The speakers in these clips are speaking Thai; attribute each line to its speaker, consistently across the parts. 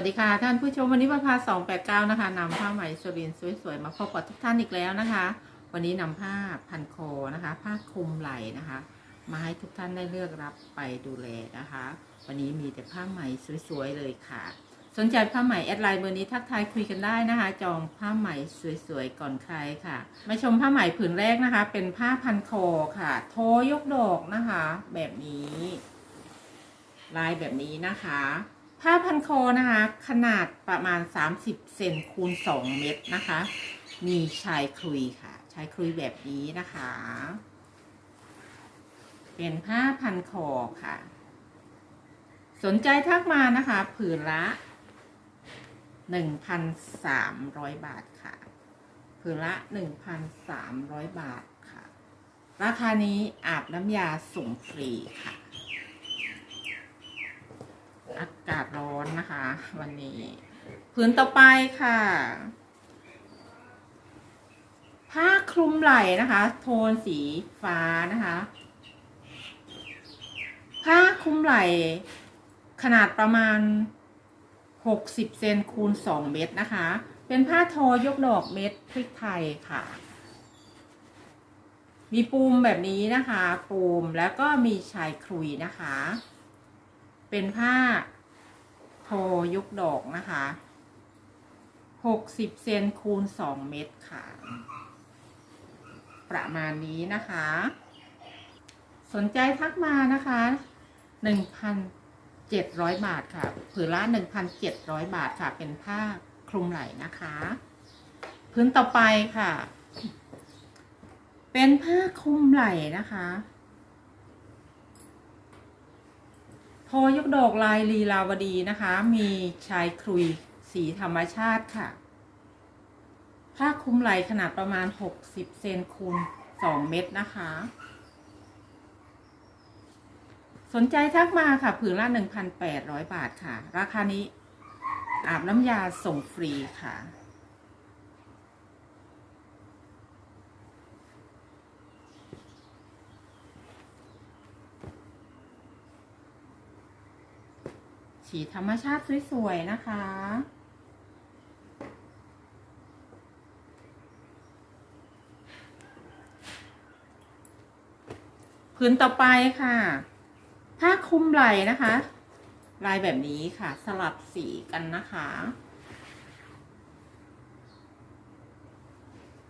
Speaker 1: วัสดีค่ะ ท่านผู้ชมวันนี้มาพา289นะคะนำผ้าไหมสรินสวยๆมาพบกับทุกท่านอีกแล้วนะคะ วันนี้นำผ้าพันคอนะคะ ผ้าคลุมไหล่นะคะ มาให้ทุกท่านได้เลือกรับไปดูแลนะคะ วันนี้มีแต่ผ้าไหมสวยๆเลยค่ะ สนใจผ้าไหมแอดไลน์เบอร์นี้ทักทายคุยกันได้นะคะ จองผ้าไหมสวยๆก่อนใครค่ะ มาชมผ้าไหมผืนแรกนะคะ เป็นผ้าพันคอค่ะ โทยกดอกนะคะ แบบนี้ ลายแบบนี้นะคะ ผ้าพันคอนะคะ ขนาดประมาณ 30เซนคูณ 2 เมตรนะคะ มีชายคลุยค่ะ ชายคลุยแบบนี้นะคะ เป็นผ้าพันคอค่ะ สนใจทักมานะคะ ผืนละ 1,300 บาทค่ะ ผืนละ 1,300 บาทค่ะ ราคานี้อาบน้ำยาส่งฟรีค่ะ อากาศร้อนนะคะ วันนี้ผืนต่อไปค่ะ ผ้าคลุมไหล่นะคะ โทนสีฟ้านะคะ ผ้าคลุมไหล่ ขนาดประมาณ 60เซนคูณ 2 เมตรนะคะ เป็นผ้าทอยกดอกเม็ดพริกไทยค่ะมีปูมแบบนี้นะคะ ปูมแล้วก็มีชายคลุยนะคะ เป็นผ้าโทยุกดอกนะคะหกสิบเซนคูณสองเมตรค่ะ ประมาณนี้นะคะ สนใจทักมานะคะหนึ่งพันเจ็ดร้อยบาทค่ะ ผืนละหนึ่งพันเจ็ดร้อยบาทค่ะ เป็นผ้าคลุมไหล่นะคะ พื้นต่อไปค่ะ เป็นผ้าคลุมไหล่นะคะ โทยกดอกลายลีลาวดีนะคะ มีชายคลุยสีธรรมชาติค่ะ ผ้าคลุมไหล่ขนาดประมาณ 60 เซนคูณ 2 เมตรนะคะ สนใจทักมาค่ะผืนละ 1,800 บาทค่ะ ราคานี้อาบน้ำยาส่งฟรีค่ะ สีธรรมชาติสวยๆนะคะผืนต่อไปค่ะ ผ้าคลุมไหล่นะคะ ลายแบบนี้ค่ะ สลับสีกันนะคะ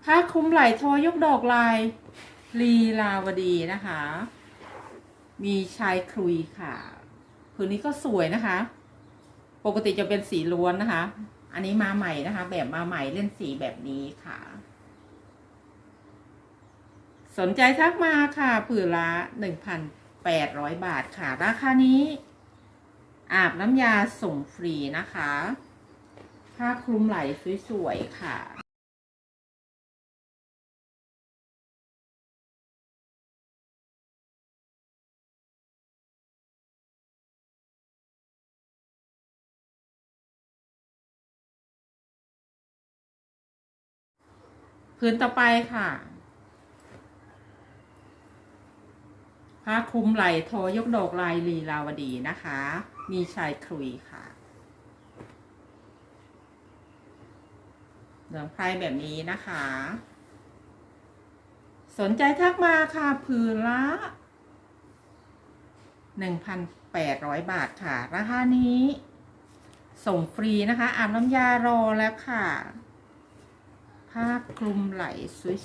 Speaker 1: ผ้าคลุมไหล่ทอยกดอกลายลีลาวดีนะคะ มีชายคลุยค่ะ ผืนนี้ก็สวยนะคะ ปกติจะเป็นสีล้วนนะคะ อันนี้มาใหม่นะคะ แบบมาใหม่เล่นสีแบบนี้ค่ะ สนใจทักมาค่ะผืนละหนึ่งพันแปดร้อยบาทค่ะ ราคานี้ อาบน้ำยาส่งฟรีนะคะ ผ้าคลุมไหล่สวยๆค่ะ พื้นต่อไปค่ะผ้าคลุมไหล่โทยกดอกลายลีลาวดีนะคะ มีชายคลุยค่ะเหลืองไพรแบบนี้นะคะ สนใจทักมาค่ะผืนละ1,800บาทค่ะ ราคานี้ ส่งฟรีนะคะอาบน้ำยารอแล้วค่ะ ผ้าคลุมไหล่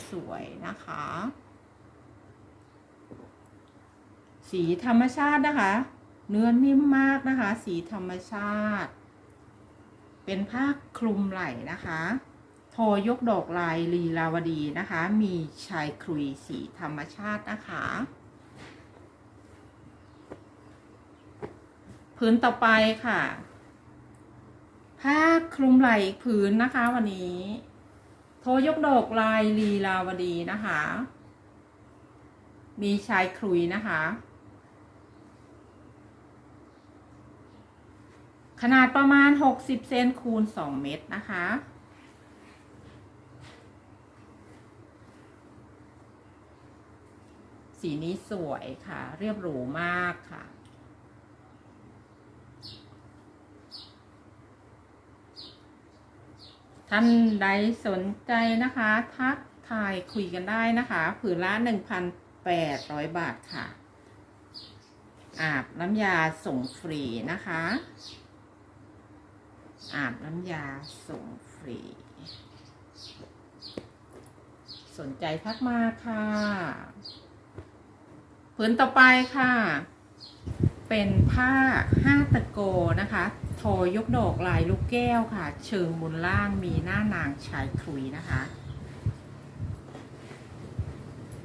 Speaker 1: สวยๆนะคะ สีธรรมชาตินะคะ เนื้อนิ่มมากนะคะ สีธรรมชาติ เป็นผ้าคลุมไหล่นะคะโทยกดอกลายลีลาวดีนะคะ มีชายคลุยสีธรรมชาตินะคะพื้นต่อไปค่ะ ผ้าคลุมไหล่ผืนนะคะวันนี้ โทยกดอกลายลีลาวดีนะคะ มีชายคลุยนะคะ ขนาดประมาณ 60 เซนคูณ 2 เมตรนะคะ สีนี้สวยค่ะ เรียบหรูมากค่ะ ท่านใดสนใจนะคะ ทักทายคุยกันได้นะคะ ผืนละ1,800บาทค่ะ อาบน้ำยาส่งฟรีนะคะ อาบน้ำยาส่งฟรี สนใจทักมาค่ะ ผืนต่อไปค่ะ เป็นผ้าห้าตะโกนะคะ โทยกดอกลายลูกแก้วค่ะ เชิงบนล่างมีหน้านางชายคลุยนะคะ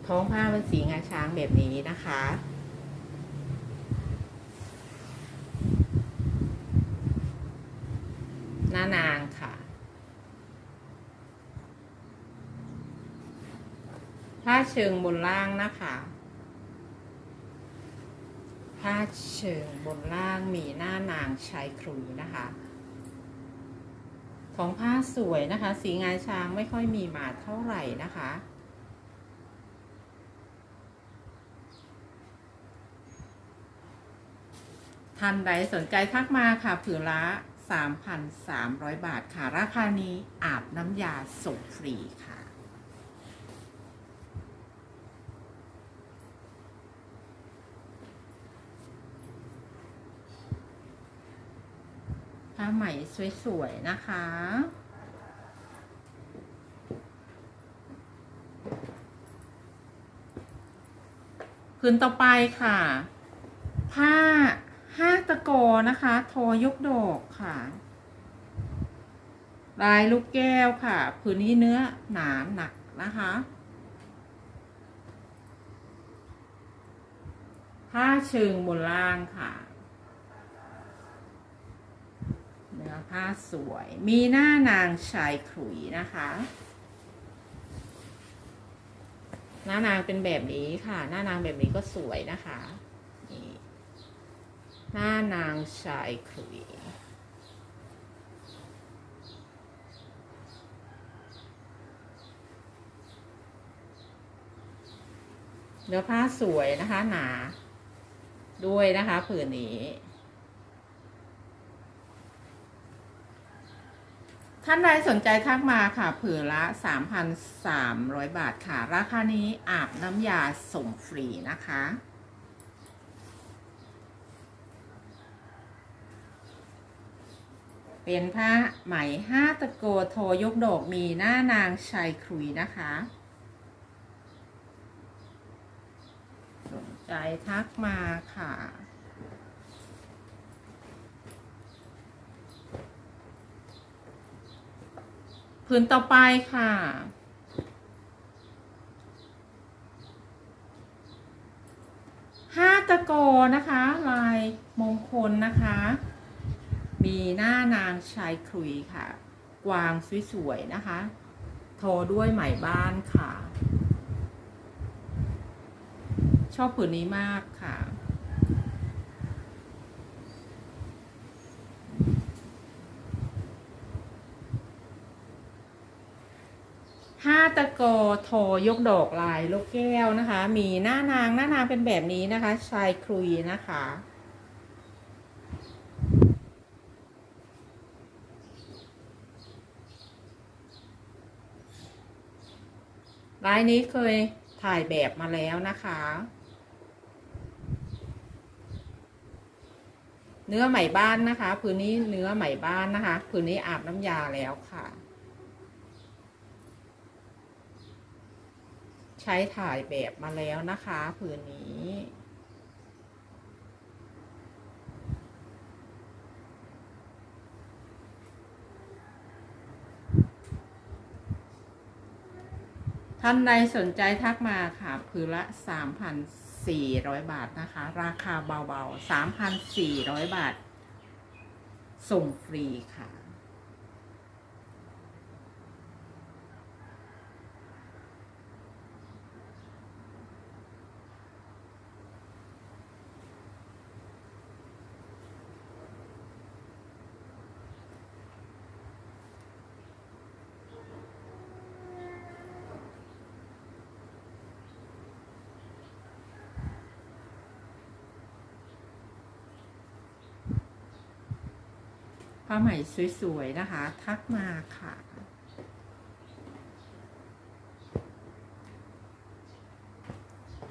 Speaker 1: ท้องผ้าเป็นสีงาช้างแบบนี้นะคะหน้านางค่ะ ผ้าเชิงบนล่างนะคะ ผ้าเชิงบนล่างมีหน้านางชายครุยนะคะของผ้าสวยนะคะ สีงาช้างไม่ค่อยมีมาเท่าไหร่นะคะ ท่านใดสนใจทักมาค่ะผืนละ 3,300 บาทค่ะ ราคานี้อาบน้ำยาส่งฟรีค่ะ ผ้าไหมสวยๆ นะคะ พื้นต่อไปค่ะ ผ้าห้าตะโกนะคะ โทยกดอกค่ะ ลายลูกแก้วค่ะพื้นนี้เนื้อหนาหนักนะคะผ้าเชิงบนล่างค่ะ เนื้อผ้าสวย มีหน้านางชายขลุยนะคะ หน้านางเป็นแบบนี้ค่ะ หน้านางแบบนี้ก็สวยนะคะนี่หน้านางชายขลุยเนื้อผ้าสวยนะคะหนาด้วยนะคะผืนนี้ ท่านใดสนใจทักมาค่ะผืนละ 3,300 บาทค่ะ ราคานี้อาบน้ำยาส่งฟรีนะคะ เป็นผ้าไหมห้าตะโกโทยกดอกมีหน้านางชายครุยนะคะ สนใจทักมาค่ะ ผืนต่อไปค่ะ ห้าตะโกนะคะ ลายมงคลนะคะ มีหน้านางชายครุยค่ะ กวางสวยๆนะคะ โทรด้วยไหมบ้านค่ะ ชอบผืนนี้มากค่ะ ห้าตะโกโทยกดอกลายลูกแก้วนะคะ มีหน้านางหน้านางเป็นแบบนี้นะคะ ชายครุยนะคะ ลายนี้เคยถ่ายแบบมาแล้วนะคะ เนื้อไหมบ้านนะคะพื้นนี้เนื้อไหมบ้านนะคะพื้นนี้อาบน้ำยาแล้วค่ะ ใช้ถ่ายแบบมาแล้วนะคะผืนนี้ท่านใดสนใจทักมาค่ะผืนละ 3,400 บาทนะคะ ราคาเบาๆ 3,400 บาท ส่งฟรีค่ะ ผ้าใหม่สวยๆนะคะ ทักมาค่ะ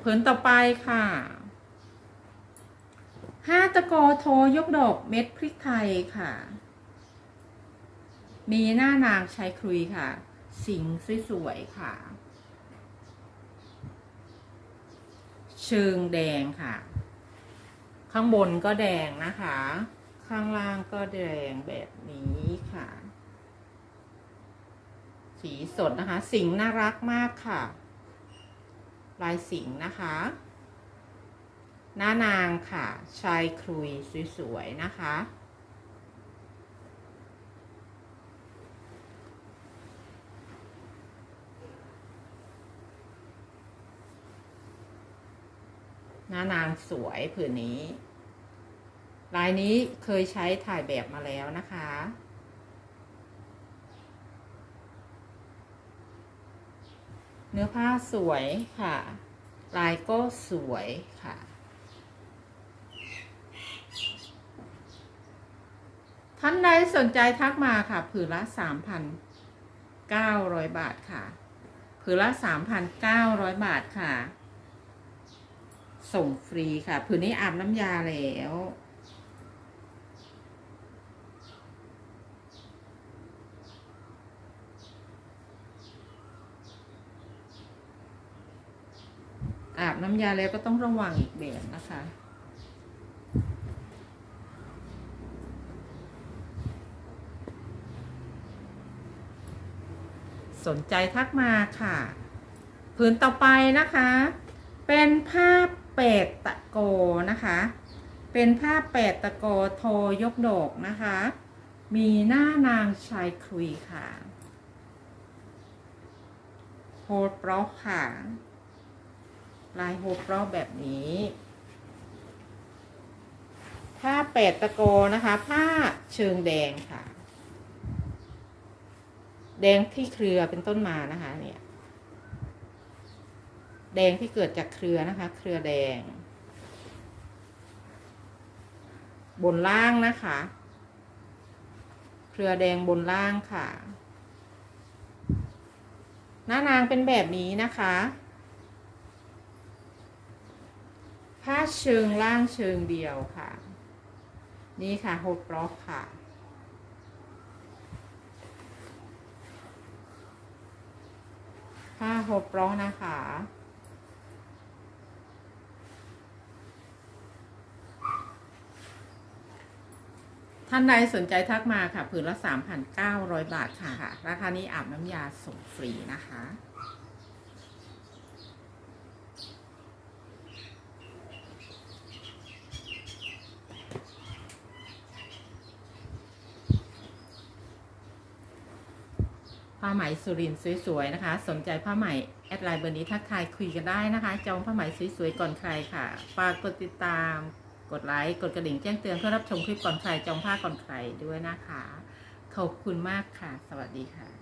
Speaker 1: ผืนต่อไปค่ะห้าตะกอโทยกดอกเม็ดพริกไทยค่ะ มีหน้านางชายครุยค่ะ สิงสวยๆค่ะ เชิงแดงค่ะ ข้างบนก็แดงนะคะ ข้างล่างก็แดงแบบนี้ค่ะ สีสดนะคะ สิงห์น่ารักมากค่ะ ลายสิงห์นะคะ หน้านางค่ะ ชายครุยสวยๆนะคะ หน้านางสวยผืนนี้ ลายนี้เคยใช้ถ่ายแบบมาแล้วนะคะ เนื้อผ้าสวยค่ะ ลายก็สวยค่ะ ท่านใดสนใจทักมาค่ะ ผืนละ3,900บาทค่ะ ผืนละ3,900บาทค่ะ ส่งฟรีค่ะ ผืนนี้อาบน้ำยาแล้ว อาบน้ำยาแล้วก็ต้องระวังอีกแบบนะคะ สนใจทักมาค่ะ ผืนต่อไปนะคะ เป็นผ้าเป็ดตะโกนะคะ เป็นผ้าเป็ดตะโกโทยกดอกนะคะ มีหน้านางชายคุยค่ะโฮดปลอกค่ะ ลายโฮปรอบแบบนี้ ผ้าเป็ดตะโกนะคะ ผ้าเชิงแดงค่ะ แดงที่เครือเป็นต้นมานะคะเนี่ยแดงที่เกิดจากเครือนะคะ เครือแดง บนล่างนะคะ เครือแดงบนล่างค่ะ หน้านางเป็นแบบนี้นะคะ ผ้าเชิงล่างเชิงเดียวค่ะ นี่ค่ะโฮปล็อกค่ะ ผ้าโฮปล็อกนะคะท่านใดสนใจทักมาค่ะ ผืนละ 3,900 บาทค่ะ ราคานี้อาบน้ำยาส่งฟรีนะคะ ผ้าไหมสุรินสวยๆนะคะ สนใจผ้าไหมแอดไลน์เบอร์นี้ทักทายคุยกันได้นะคะ จองผ้าไหมสวยๆก่อนใครค่ะ ฝากกดติดตาม กดไลค์ กดกระดิ่งแจ้งเตือนเพื่อรับชมคลิปก่อนใคร จองผ้าก่อนใครด้วยนะคะ ขอบคุณมากค่ะ สวัสดีค่ะ